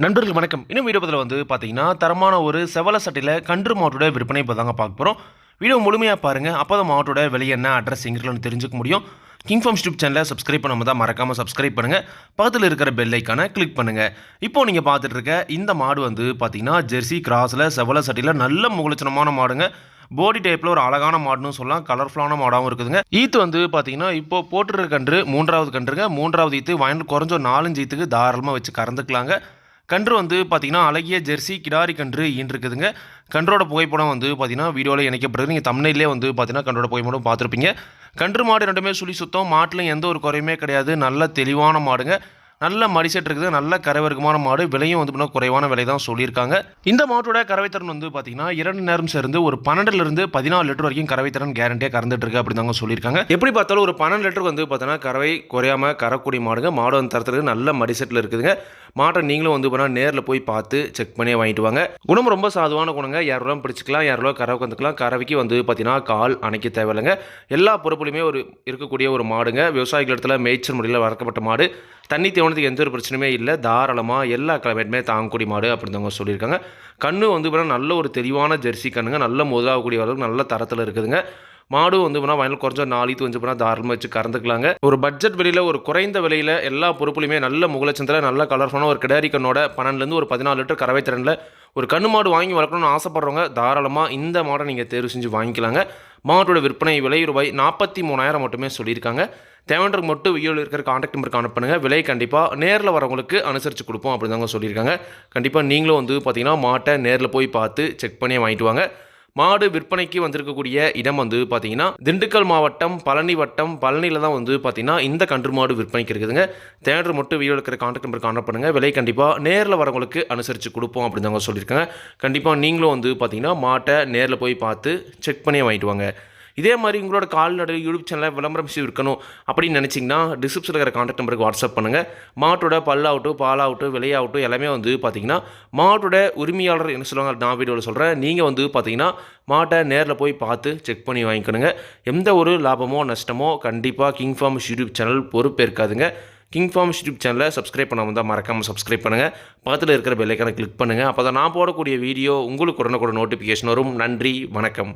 நண்பர்கள் வணக்கம். இன்னும் வீடியோ பதில் வந்து பார்த்தீங்கன்னா தரமான ஒரு செவல சட்டையில் கன்று மாட்டோட விற்பனை இப்போ தாங்க பார்க்க போகிறோம் வீடியோ முழுமையாக பாருங்கள் அப்போ தான் மாட்டோட விலை என்ன அட்ரஸ் எங்களுக்குன்னு தெரிஞ்சுக்க முடியும். கிங் ஃபார்ம் யூடியூப் சேனலை சப்ஸ்கிரைப் பண்ணாமல் தான் மறக்காமல் சப்ஸ்கிரைப் பண்ணுங்கள் பக்கத்தில் இருக்கிற பெல் ஐக்கானை கிளிக் பண்ணுங்கள் இப்போது நீங்கள் பார்த்துட்டு இருக்க இந்த மாடு வந்து பார்த்தீங்கன்னா ஜெர்சி கிராஸில் செவல சட்டையில் நல்ல முகலட்சணமான மாடுங்க. போடி டைப்பில் ஒரு அழகான மாடுன்னு சொல்லலாம். கலர்ஃபுல்லான மாடாகவும் இருக்குதுங்க. ஈத்து வந்து பார்த்தீங்கன்னா இப்போ போட்டுருக்க கன்று மூன்றாவது கன்றுங்க. மூன்றாவது ஈத்து வாங்கிட்டு குறைஞ்ச நாலஞ்சு ஈத்துக்கு தாராளமாக வச்சு கறந்துக்கலாங்க. கன்று வந்து பார்த்தீங்கன்னா அழகிய ஜெர்சி கிடாரி கன்று இருக்குதுங்க கன்றோட புகைப்படம் வந்து பார்த்தீங்கன்னா வீடியோவில் இணைக்கப்படுது நீங்கள் தமிழ்லேயே வந்து பார்த்தீங்கன்னா கன்றோட புகைப்படம் பார்த்துருப்பீங்க. கன்று மாடு ரெண்டுமே சுழி சுத்தம். மாட்டிலும் எந்த ஒரு குறையுமே கிடையாது. நல்ல தெளிவான மாடுங்க. நல்ல மடிசெட் இருக்குது நல்ல கரைவர்க்கமான மாடு. விலையும் வந்து பார்த்தீங்கன்னா குறைவான விலை தான் சொல்லியிருக்காங்க. இந்த மாட்டோட கறவைத்திறன் வந்து பார்த்தீங்கன்னா இரண்டு நேரம் சேர்ந்து ஒரு பன்னெண்டுலேருந்து பதினாலு லிட்டர் வரைக்கும் கறவைத்திறன் கேரண்டியாக கறந்துட்டு இருக்கு அப்படின்னு தாங்க சொல்லியிருக்காங்க. எப்படி பார்த்தாலும் ஒரு பன்னெண்டு லிட்டர் வந்து பார்த்தீங்கன்னா கறவை குறையாம கறக்கூடிய மாடுங்க. மாடு வந்து தரத்துக்கு நல்ல மடிசெட்டில் இருக்குதுங்க. மாட்டை நீங்களும் வந்து போனால் நேரில் போய் பார்த்து செக் பண்ணி வாங்கிட்டு வாங்க. குணம் ரொம்ப சாதுவான குணங்க. யாரெல்லாம் பிடிச்சிக்கலாம் யாரெல்லாம் கறவை வந்துக்கலாம். கறவைக்கு வந்து பார்த்தீங்கன்னா கால் அணைக்க தேவையில்லைங்க. எல்லா பொறுப்புலையுமே ஒரு இருக்கக்கூடிய ஒரு மாடுங்க. விவசாயிகள் இடத்துல மேய்ச்சல் முறையில் வளர்க்கப்பட்ட மாடு. தண்ணி தேவனத்துக்கு எந்த ஒரு பிரச்சனையுமே இல்லை. தாராளமாக எல்லா கிளைமேட்டுமே தாங்கக்கூடிய மாடு அப்படின்னுவங்க சொல்லியிருக்காங்க. கண்ணு வந்து பார்த்தீங்கன்னா நல்ல ஒரு தெளிவான ஜெர்சி கண்ணுங்க. நல்ல முதலாகக்கூடிய அளவுக்கு நல்ல தரத்தில் இருக்குதுங்க. மாடு வந்து போனால் வயல் குறைஞ்ச நாலு வந்து போனால் தாராளமாக வச்சு கறந்துக்கலாங்க. ஒரு பட்ஜெட் விலையில் ஒரு குறைந்த விலையில் எல்லா பொறுப்புலையுமே நல்ல முகலச்சந்தில் நல்ல கலர்ஃபுல்லான ஒரு கிடாரி கண்ணோட பன்னெண்டுலேருந்து ஒரு பதினாலு லிட்டர் கறவை திறனில் ஒரு கண்ணு மாடு வாங்கி வளர்க்கணும்னு ஆசைப்பட்றவங்க தாராளமாக இந்த மாடை நீங்கள் தேர்வு செஞ்சு வாங்கிக்கலாங்க. மாட்டோட விற்பனை விலை ரூபாய் நாற்பத்தி மூணாயிரம் மட்டுமே சொல்லியிருக்காங்க. தேவன்றக்கு மட்டும் வீடியோவில் இருக்கிற காண்டாக்ட் நம்பருக்கு அனுப்பணுங்க விலை கண்டிப்பாக நேரில் வரவங்களுக்கு அனுசரித்து கொடுப்போம் அப்படின்னு தாங்க சொல்லியிருக்காங்க. கண்டிப்பாக நீங்களும் வந்து பார்த்தீங்கன்னா மாட்டை நேரில் போய் பார்த்து செக் பண்ணி வாங்கிட்டு வாங்க. மாடு விற்பனைக்கு வந்திருக்கக்கூடிய இடம் வந்து பார்த்தீங்கன்னா திண்டுக்கல் மாவட்டம் பழனி வட்டம். பழனியில் தான் வந்து பார்த்தீங்கன்னா இந்த கன்று மாடு விற்பனைக்கு இருக்குதுங்க. தேடர் மட்டும் வீடியோ இருக்கிற கான்டாக்ட் நம்பர் கான்டாக்ட் பண்ணுங்கள் விலை கண்டிப்பாக நேரில் வரவங்களுக்கு அனுசரித்து கொடுப்போம் அப்படின்னு தாங்க சொல்லியிருக்காங்க. கண்டிப்பாக நீங்களும் வந்து பார்த்தீங்கன்னா மாட்டை நேரில் போய் பார்த்து செக் பண்ணி வாங்கிட்டு வாங்க. இதே மாதிரி உங்களோட கால்நடை யூடியூப் சேனலில் விளம்பரம் செய்து இருக்கணும் அப்படின்னு நினச்சிங்கன்னா டிஸ்கிரிப்ஷனில் இருக்கிற கான்டாக்ட் நம்பருக்கு வாட்ஸ்அப் பண்ணுங்கள் மாட்டோட பல்லாகட்டும் பாலாகட்டும் விலையாகட்டும் எல்லாமே வந்து பார்த்தீங்கன்னா மாட்டோட உரிமையாளர் என்ன சொல்லுவாங்க? நான் வீடியோவில் சொல்கிறேன் நீங்கள் வந்து பார்த்தீங்கன்னா மாட்டை நேரில் போய் பார்த்து செக் பண்ணி வாங்கிக்கணுங்க. எந்த ஒரு லாபமோ நஷ்டமோ கண்டிப்பாக கிங் ஃபார்ம்ஸ் யூடியூப் சேனல் பொறுப்பேற்காதுங்க கிங் ஃபார்ம்ஸ் யூடியூப் சேனலை சப்ஸ்கிரைப் பண்ணாமல் தான் மறக்காமல் சப்ஸ்கிரைப் பண்ணுங்கள் பக்கத்தில் இருக்கிற பெல்லைக்கான கிளிக் பண்ணுங்கள் அப்போ தான் நான் போடக்கூடிய வீடியோ உங்களுக்கு உடனுக்குடன் நோட்டிஃபிகேஷன் வரும். நன்றி வணக்கம்.